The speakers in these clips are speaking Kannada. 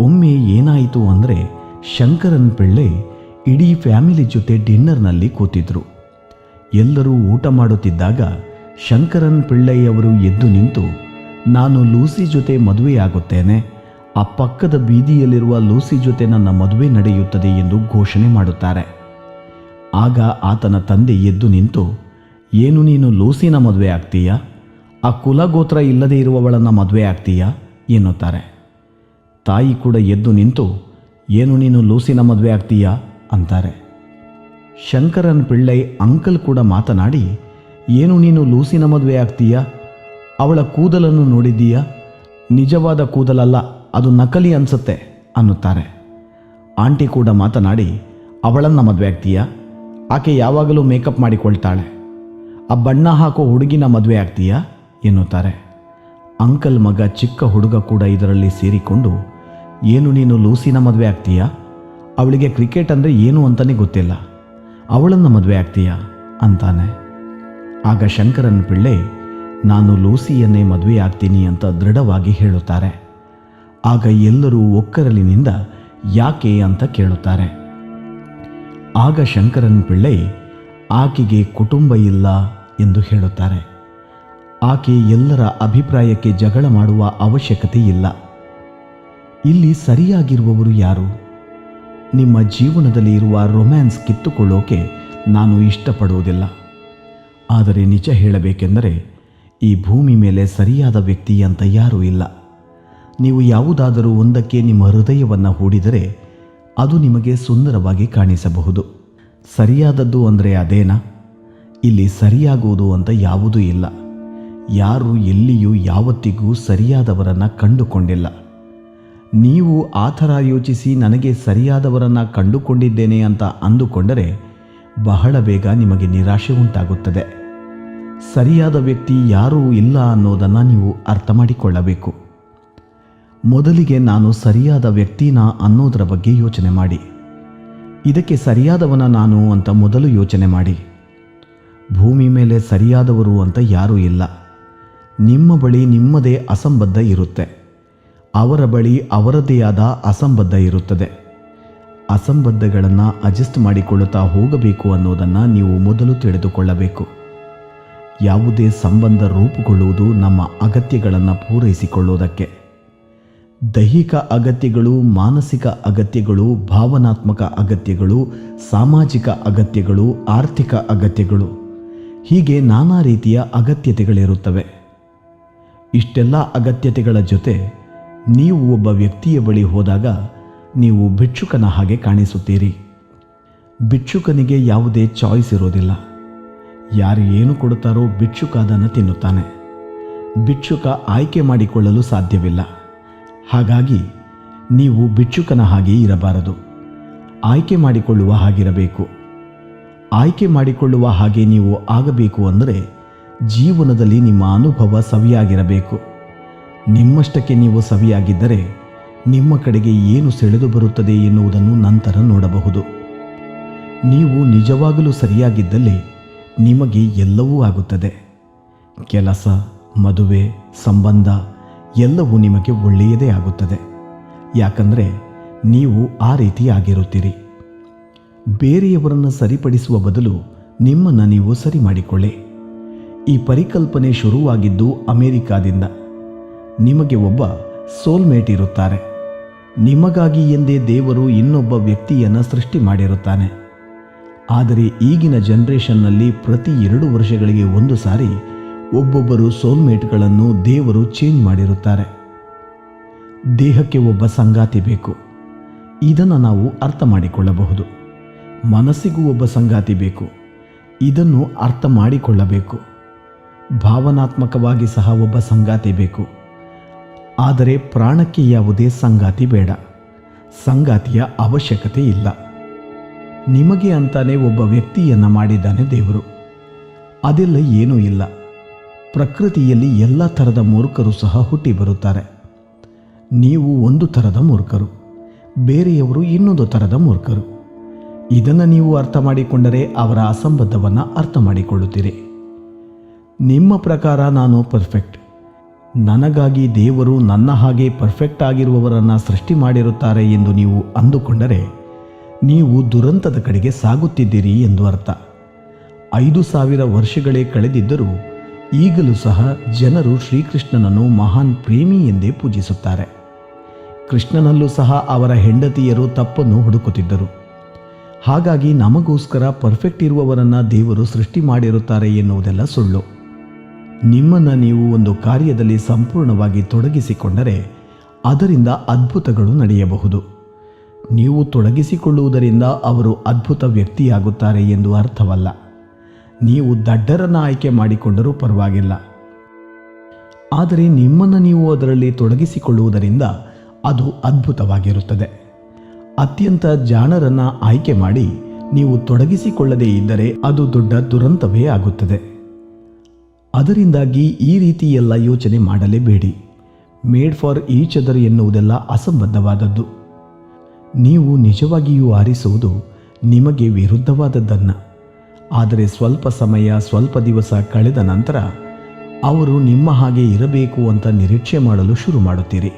ಒಮ್ಮೆ ಏನಾಯಿತು ಅಂದರೆ ಶಂಕರನ್ ಪಿಳ್ಳೆ ಇಡೀ ಫ್ಯಾಮಿಲಿ ಜೊತೆ ಡಿನ್ನರ್ನಲ್ಲಿ ಕೂತಿದ್ರು. ಎಲ್ಲರೂ ಊಟ ಮಾಡುತ್ತಿದ್ದಾಗ ಶಂಕರನ್ ಪಿಳ್ಳೆಯವರು ಎದ್ದು ನಿಂತು, ನಾನು ಲೂಸಿ ಜೊತೆ ಮದುವೆಯಾಗುತ್ತೇನೆ ಆ ಪಕ್ಕದ ಬೀದಿಯಲ್ಲಿರುವ ಲೂಸಿ ಜೊತೆ ನನ್ನ ಮದುವೆ ನಡೆಯುತ್ತದೆ ಎಂದು ಘೋಷಣೆ ಮಾಡುತ್ತಾರೆ. ಆಗ ಆತನ ತಂದೆ ಎದ್ದು ನಿಂತು, ಏನು ನೀನು ಲೂಸಿನ ಮದುವೆ ಆಗ್ತೀಯಾ? ಆ ಕುಲಗೋತ್ರ ಇಲ್ಲದೇ ಇರುವವಳನ್ನು ಮದುವೆ ಆಗ್ತೀಯಾ? ಎನ್ನುತ್ತಾರೆ. ತಾಯಿ ಕೂಡ ಎದ್ದು ನಿಂತು, ಏನು ನೀನು ಲೂಸಿನ ಮದುವೆ ಆಗ್ತೀಯಾ? ಅಂತಾರೆ. ಶಂಕರನ್ ಪಿಳ್ಳೈ ಅಂಕಲ್ ಕೂಡ ಮಾತನಾಡಿ, ಏನು ನೀನು ಲೂಸಿನ ಮದುವೆ ಆಗ್ತೀಯಾ? ಅವಳ ಕೂದಲನ್ನು ನೋಡಿದ್ದೀಯಾ? ನಿಜವಾದ ಕೂದಲಲ್ಲ, ಅದು ನಕಲಿ ಅನ್ಸುತ್ತೆ, ಅನ್ನುತ್ತಾರೆ. ಆಂಟಿ ಕೂಡ ಮಾತನಾಡಿ, ಅವಳನ್ನು ಮದುವೆ ಆಗ್ತೀಯಾ? ಆಕೆ ಯಾವಾಗಲೂ ಮೇಕಪ್ ಮಾಡಿಕೊಳ್ತಾಳೆ. ಆ ಬಣ್ಣ ಹಾಕೋ ಹುಡುಗಿನ ಮದುವೆ ಆಗ್ತೀಯಾ? ಎನ್ನುತ್ತಾರೆ. ಅಂಕಲ್ ಮಗ ಚಿಕ್ಕ ಹುಡುಗ ಕೂಡ ಇದರಲ್ಲಿ ಸೇರಿಕೊಂಡು ಏನು ನೀನು ಲೂಸಿನ ಮದುವೆ ಆಗ್ತೀಯಾ? ಅವಳಿಗೆ ಕ್ರಿಕೆಟ್ ಅಂದರೆ ಏನು ಅಂತಲೇ ಗೊತ್ತಿಲ್ಲ. ಅವಳನ್ನು ಮದುವೆ ಆಗ್ತೀಯಾ? ಅಂತಾನೆ. ಆಗ ಶಂಕರನ್ ಪಿಳ್ಳೆ, ನಾನು ಲೂಸಿಯನ್ನೇ ಮದುವೆ ಆಗ್ತೀನಿ ಅಂತ ದೃಢವಾಗಿ ಹೇಳುತ್ತಾರೆ. ಆಗ ಎಲ್ಲರೂ ಒಕ್ಕರಲಿನಿಂದ ಯಾಕೆ ಅಂತ ಕೇಳುತ್ತಾರೆ. ಆಗ ಶಂಕರನ್ ಪಿಳ್ಳೆ, ಆಕೆಗೆ ಕುಟುಂಬ ಇಲ್ಲ ಎಂದು ಹೇಳುತ್ತಾರೆ. ಆಕೆ ಎಲ್ಲರ ಅಭಿಪ್ರಾಯಕ್ಕೆ ಜಗಳ ಮಾಡುವ ಅವಶ್ಯಕತೆ ಇಲ್ಲ. ಇಲ್ಲಿ ಸರಿಯಾಗಿರುವವರು ಯಾರು? ನಿಮ್ಮ ಜೀವನದಲ್ಲಿ ಇರುವ ರೊಮ್ಯಾನ್ಸ್ ಕಿತ್ತುಕೊಳ್ಳೋಕೆ ನಾನು ಇಷ್ಟಪಡುವುದಿಲ್ಲ ಆದರೆ ನಿಜ ಹೇಳಬೇಕೆಂದರೆ, ಈ ಭೂಮಿ ಮೇಲೆ ಸರಿಯಾದ ವ್ಯಕ್ತಿ ಅಂತ ಯಾರೂ ಇಲ್ಲ. ನೀವು ಯಾವುದಾದರೂ ಒಂದಕ್ಕೆ ನಿಮ್ಮ ಹೃದಯವನ್ನು ಹೂಡಿದರೆ, ಅದು ನಿಮಗೆ ಸುಂದರವಾಗಿ ಕಾಣಿಸಬಹುದು. ಸರಿಯಾದದ್ದು ಅಂದರೆ ಅದೇನಾ? ಇಲ್ಲಿ ಸರಿಯಾಗುವುದು ಅಂತ ಯಾವುದೂ ಇಲ್ಲ. ಯಾರು ಎಲ್ಲಿಯೂ ಯಾವತ್ತಿಗೂ ಸರಿಯಾದವರನ್ನು ಕಂಡುಕೊಂಡಿಲ್ಲ. ನೀವು ಆ ಥರ ಯೋಚಿಸಿ ನನಗೆ ಸರಿಯಾದವರನ್ನು ಕಂಡುಕೊಂಡಿದ್ದೇನೆ ಅಂತ ಅಂದುಕೊಂಡರೆ ಬಹಳ ಬೇಗ ನಿಮಗೆ ನಿರಾಶೆ ಉಂಟಾಗುತ್ತದೆ. ಸರಿಯಾದ ವ್ಯಕ್ತಿ ಯಾರೂ ಇಲ್ಲ ಅನ್ನೋದನ್ನು ನೀವು ಅರ್ಥ ಮಾಡಿಕೊಳ್ಳಬೇಕು. ಮೊದಲಿಗೆ ನಾನು ಸರಿಯಾದ ವ್ಯಕ್ತಿನ ಅನ್ನೋದರ ಬಗ್ಗೆ ಯೋಚನೆ ಮಾಡಿ. ಇದಕ್ಕೆ ಸರಿಯಾದವನ ನಾನು ಅಂತ ಮೊದಲು ಯೋಚನೆ ಮಾಡಿ. ಭೂಮಿ ಮೇಲೆ ಸರಿಯಾದವರು ಅಂತ ಯಾರೂ ಇಲ್ಲ. ನಿಮ್ಮ ಬಳಿ ನಿಮ್ಮದೇ ಅಸಂಬದ್ಧ ಇರುತ್ತೆ. ಅವರ ಬಳಿ ಅವರದೇ ಆದ ಅಸಂಬದ್ಧ ಇರುತ್ತದೆ. ಅಸಂಬದ್ಧಗಳನ್ನು ಅಡ್ಜಸ್ಟ್ ಮಾಡಿಕೊಳ್ಳುತ್ತಾ ಹೋಗಬೇಕು ಅನ್ನೋದನ್ನು ನೀವು ಮೊದಲು ತಿಳಿದುಕೊಳ್ಳಬೇಕು. ಯಾವುದೇ ಸಂಬಂಧ ರೂಪುಗೊಳ್ಳುವುದು ನಮ್ಮ ಅಗತ್ಯಗಳನ್ನು ಪೂರೈಸಿಕೊಳ್ಳುವುದಕ್ಕೆ ದೈಹಿಕ ಅಗತ್ಯಗಳು, ಮಾನಸಿಕ ಅಗತ್ಯಗಳು, ಭಾವನಾತ್ಮಕ ಅಗತ್ಯಗಳು, ಸಾಮಾಜಿಕ ಅಗತ್ಯಗಳು, ಆರ್ಥಿಕ ಅಗತ್ಯಗಳು, ಹೀಗೆ ನಾನಾ ರೀತಿಯ ಅಗತ್ಯತೆಗಳಿರುತ್ತವೆ. ಇಷ್ಟೆಲ್ಲ ಅಗತ್ಯತೆಗಳ ಜೊತೆ ನೀವು ಒಬ್ಬ ವ್ಯಕ್ತಿಯ ಬಳಿ ಹೋದಾಗ ನೀವು ಭಿಕ್ಷುಕನ ಹಾಗೆ ಕಾಣಿಸುತ್ತೀರಿ. ಭಿಕ್ಷುಕನಿಗೆ ಯಾವುದೇ ಚಾಯ್ಸ್ ಇರೋದಿಲ್ಲ. ಯಾರು ಏನು ಕೊಡುತ್ತಾರೋ ಭಿಕ್ಷುಕ ಅದನ್ನು ತಿನ್ನುತ್ತಾನೆ. ಭಿಕ್ಷುಕ ಆಯ್ಕೆ ಮಾಡಿಕೊಳ್ಳಲು ಸಾಧ್ಯವಿಲ್ಲ. ಹಾಗಾಗಿ ನೀವು ಭಿಕ್ಷುಕನ ಹಾಗೆ ಇರಬಾರದು. ಆಯ್ಕೆ ಮಾಡಿಕೊಳ್ಳುವ ಹಾಗಿರಬೇಕು. ಆಯ್ಕೆ ಮಾಡಿಕೊಳ್ಳುವ ಹಾಗೆ ನೀವು ಆಗಬೇಕು ಅಂದರೆ ಜೀವನದಲ್ಲಿ ನಿಮ್ಮ ಅನುಭವ ಸವಿಯಾಗಿರಬೇಕು. ನಿಮ್ಮಷ್ಟಕ್ಕೆ ನೀವು ಸವಿಯಾಗಿದ್ದರೆ ನಿಮ್ಮ ಕಡೆಗೆ ಏನು ಸೆಳೆದು ಬರುತ್ತದೆ ಎನ್ನುವುದನ್ನು ನಂತರ ನೋಡಬಹುದು. ನೀವು ನಿಜವಾಗಲೂ ಸರಿಯಾಗಿದ್ದಲ್ಲಿ ನಿಮಗೆ ಎಲ್ಲವೂ ಆಗುತ್ತದೆ. ಕೆಲಸ, ಮದುವೆ, ಸಂಬಂಧ ಎಲ್ಲವೂ ನಿಮಗೆ ಒಳ್ಳೆಯದೇ ಆಗುತ್ತದೆ. ಯಾಕಂದರೆ ನೀವು ಆ ರೀತಿ ಆಗಿರುತ್ತೀರಿ. ಬೇರೆಯವರನ್ನು ಸರಿಪಡಿಸುವ ಬದಲು ನಿಮ್ಮನ್ನು ನೀವು ಸರಿ ಮಾಡಿಕೊಳ್ಳಿ. ಈ ಪರಿಕಲ್ಪನೆ ಶುರುವಾಗಿದ್ದು ಅಮೆರಿಕಾದಿಂದ. ನಿಮಗೆ ಒಬ್ಬ ಸೋಲ್ಮೇಟ್ ಇರುತ್ತಾರೆ. ನಿಮಗಾಗಿ ಎಂದೇ ದೇವರು ಇನ್ನೊಬ್ಬ ವ್ಯಕ್ತಿಯನ್ನು ಸೃಷ್ಟಿ ಮಾಡಿರುತ್ತಾನೆ. ಆದರೆ ಈಗಿನ ಜನರೇಷನ್ನಲ್ಲಿ ಪ್ರತಿ ಎರಡು ವರ್ಷಗಳಿಗೆ ಒಂದು ಸಾರಿ ಒಬ್ಬೊಬ್ಬರು ಸೋಲ್ಮೇಟ್ಗಳನ್ನು ದೇವರು ಚೇಂಜ್ ಮಾಡಿರುತ್ತಾರೆ. ದೇಹಕ್ಕೆ ಒಬ್ಬ ಸಂಗಾತಿ ಬೇಕು. ಇದನ್ನು ನಾವು ಅರ್ಥ ಮಾಡಿಕೊಳ್ಳಬಹುದು. ಮನಸ್ಸಿಗೂ ಒಬ್ಬ ಸಂಗಾತಿ ಬೇಕು. ಇದನ್ನು ಅರ್ಥ ಮಾಡಿಕೊಳ್ಳಬೇಕು. ಭಾವನಾತ್ಮಕವಾಗಿ ಸಹ ಒಬ್ಬ ಸಂಗಾತಿ ಬೇಕು. ಆದರೆ ಪ್ರಾಣಕ್ಕೆ ಯಾವುದೇ ಸಂಗಾತಿ ಬೇಡ. ಸಂಗಾತಿಯ ಅವಶ್ಯಕತೆ ಇಲ್ಲ. ನಿಮಗೆ ಅಂತಾನೆ ಒಬ್ಬ ವ್ಯಕ್ತಿಯನ್ನು ಮಾಡಿದ್ದಾನೆ ದೇವರು. ಅದೆಲ್ಲ ಏನೂ ಇಲ್ಲ. ಪ್ರಕೃತಿಯಲ್ಲಿ ಎಲ್ಲ ಥರದ ಮೂರ್ಖರು ಸಹ ಹುಟ್ಟಿ ಬರುತ್ತಾರೆ. ನೀವು ಒಂದು ಥರದ ಮೂರ್ಖರು. ಬೇರೆಯವರು ಇನ್ನೊಂದು ಥರದ ಮೂರ್ಖರು. ಇದನ್ನು ನೀವು ಅರ್ಥ ಮಾಡಿಕೊಂಡರೆ ಅವರ ಅಸಂಬದ್ಧವನ್ನು ಅರ್ಥ ಮಾಡಿಕೊಳ್ಳುತ್ತೀರಿ. ನಿಮ್ಮ ಪ್ರಕಾರ ನಾನು ಪರ್ಫೆಕ್ಟ್ ನನಗಾಗಿ ದೇವರು ನನ್ನ ಹಾಗೆ ಪರ್ಫೆಕ್ಟ್ ಆಗಿರುವವರನ್ನು ಸೃಷ್ಟಿ ಮಾಡಿರುತ್ತಾರೆ ಎಂದು ನೀವು ಅಂದುಕೊಂಡರೆ ನೀವು ದುರಂತದ ಕಡೆಗೆ ಸಾಗುತ್ತಿದ್ದೀರಿ ಎಂದು ಅರ್ಥ. ಐದು ಸಾವಿರ ವರ್ಷಗಳೇ ಕಳೆದಿದ್ದರೂ ಈಗಲೂ ಸಹ ಜನರು ಶ್ರೀಕೃಷ್ಣನನ್ನು ಮಹಾನ್ ಪ್ರೇಮಿ ಎಂದೇ ಪೂಜಿಸುತ್ತಾರೆ. ಕೃಷ್ಣನಲ್ಲೂ ಸಹ ಅವರ ಹೆಂಡತಿಯರು ತಪ್ಪನ್ನು ಹುಡುಕುತ್ತಿದ್ದರು. ಹಾಗಾಗಿ ನಮಗೋಸ್ಕರ ಪರ್ಫೆಕ್ಟ್ ಇರುವವರನ್ನು ದೇವರು ಸೃಷ್ಟಿ ಮಾಡಿರುತ್ತಾರೆ ಎನ್ನುವುದೆಲ್ಲ ಸುಳ್ಳು. ನಿಮ್ಮನ್ನು ನೀವು ಒಂದು ಕಾರ್ಯದಲ್ಲಿ ಸಂಪೂರ್ಣವಾಗಿ ತೊಡಗಿಸಿಕೊಂಡರೆ ಅದರಿಂದ ಅದ್ಭುತಗಳು ನಡೆಯಬಹುದು. ನೀವು ತೊಡಗಿಸಿಕೊಳ್ಳುವುದರಿಂದ ಅವರು ಅದ್ಭುತ ವ್ಯಕ್ತಿಯಾಗುತ್ತಾರೆ ಎಂದು ಅರ್ಥವಲ್ಲ. ನೀವು ದಡ್ಡರನ್ನು ಆಯ್ಕೆ ಮಾಡಿಕೊಂಡರೂ ಪರವಾಗಿಲ್ಲ. ಆದರೆ ನಿಮ್ಮನ್ನು ನೀವು ಅದರಲ್ಲಿ ತೊಡಗಿಸಿಕೊಳ್ಳುವುದರಿಂದ ಅದು ಅದ್ಭುತವಾಗಿರುತ್ತದೆ. ಅತ್ಯಂತ ಜಾಣರನ್ನು ಆಯ್ಕೆ ಮಾಡಿ ನೀವು ತೊಡಗಿಸಿಕೊಳ್ಳದೇ ಇದ್ದರೆ ಅದು ದೊಡ್ಡ ದುರಂತವೇ ಆಗುತ್ತದೆ. ಅದರಿಂದಾಗಿ ಈ ರೀತಿ ಎಲ್ಲ ಯೋಚನೆ ಮಾಡಲೇಬೇಡಿ. ಮೇಡ್ ಫಾರ್ ಈಚ್ ಅದರ್ ಎನ್ನುವುದೆಲ್ಲ ಅಸಂಬದ್ಧವಾದದ್ದು. ನೀವು ನಿಜವಾಗಿಯೂ ಆರಿಸುವುದು ನಿಮಗೆ ವಿರುದ್ಧವಾದದ್ದನ್ನು. ಆದರೆ ಸ್ವಲ್ಪ ಸಮಯ, ಸ್ವಲ್ಪ ದಿವಸ ಕಳೆದ ನಂತರ ಅವರು ನಿಮ್ಮ ಹಾಗೆ ಇರಬೇಕು ಅಂತ ನಿರೀಕ್ಷೆ ಮಾಡಲು ಶುರು ಮಾಡುತ್ತೀರಿ.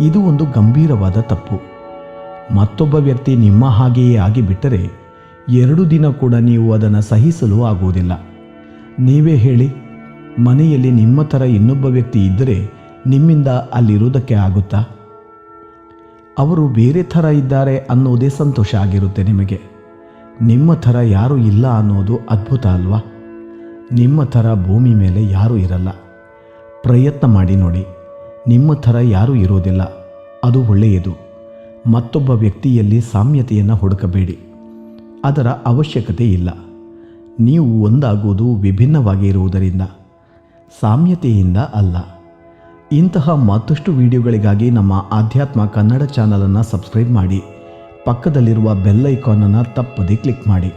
ಇದು ಒಂದು ಗಂಭೀರವಾದ ತಪ್ಪು. ಮತ್ತೊಬ್ಬ ವ್ಯಕ್ತಿ ನಿಮ್ಮ ಹಾಗೆಯೇ ಆಗಿಬಿಟ್ಟರೆ ಎರಡು ದಿನ ಕೂಡ ನೀವು ಅದನ್ನು ಸಹಿಸಲು ಆಗುವುದಿಲ್ಲ. ನೀವೇ ಹೇಳಿ, ಮನೆಯಲ್ಲಿ ನಿಮ್ಮ ಥರ ಇನ್ನೊಬ್ಬ ವ್ಯಕ್ತಿ ಇದ್ದರೆ ನಿಮ್ಮಿಂದ ಅಲ್ಲಿರುವುದಕ್ಕೆ ಆಗುತ್ತಾ? ಅವರು ಬೇರೆ ಥರ ಇದ್ದಾರೆ ಅನ್ನೋದೇ ಸಂತೋಷ ಆಗಿರುತ್ತೆ ನಿಮಗೆ. ನಿಮ್ಮ ಥರ ಯಾರೂ ಇಲ್ಲ ಅನ್ನೋದು ಅದ್ಭುತ ಅಲ್ವಾ? ನಿಮ್ಮ ಥರ ಭೂಮಿ ಮೇಲೆ ಯಾರೂ ಇರಲ್ಲ. ಪ್ರಯತ್ನ ಮಾಡಿ ನೋಡಿ, ನಿಮ್ಮ ಥರ ಯಾರೂ ಇರೋದಿಲ್ಲ. ಅದು ಒಳ್ಳೆಯದು. ಮತ್ತೊಬ್ಬ ವ್ಯಕ್ತಿಯಲ್ಲಿ ಸಾಮ್ಯತೆಯನ್ನು ಹುಡುಕಬೇಡಿ. ಅದರ ಅವಶ್ಯಕತೆ ಇಲ್ಲ. ನೀವು ಒಂದಾಗುವುದು ವಿಭಿನ್ನವಾಗಿ ಇರುವುದರಿಂದ ಸಾಮ್ಯತೆಯಿಂದ ಅಲ್ಲ. ಇಂತಹ ಮತ್ತಷ್ಟು ವಿಡಿಯೋಗಳಿಗಾಗಿ ನಮ್ಮ ಆಧ್ಯಾತ್ಮ ಕನ್ನಡ ಚಾನಲನ್ನು ಸಬ್ಸ್ಕ್ರೈಬ್ ಮಾಡಿ, ಪಕ್ಕದಲ್ಲಿರುವ ಬೆಲ್ ಐಕಾನನ್ನು ತಪ್ಪದೇ ಕ್ಲಿಕ್ ಮಾಡಿ.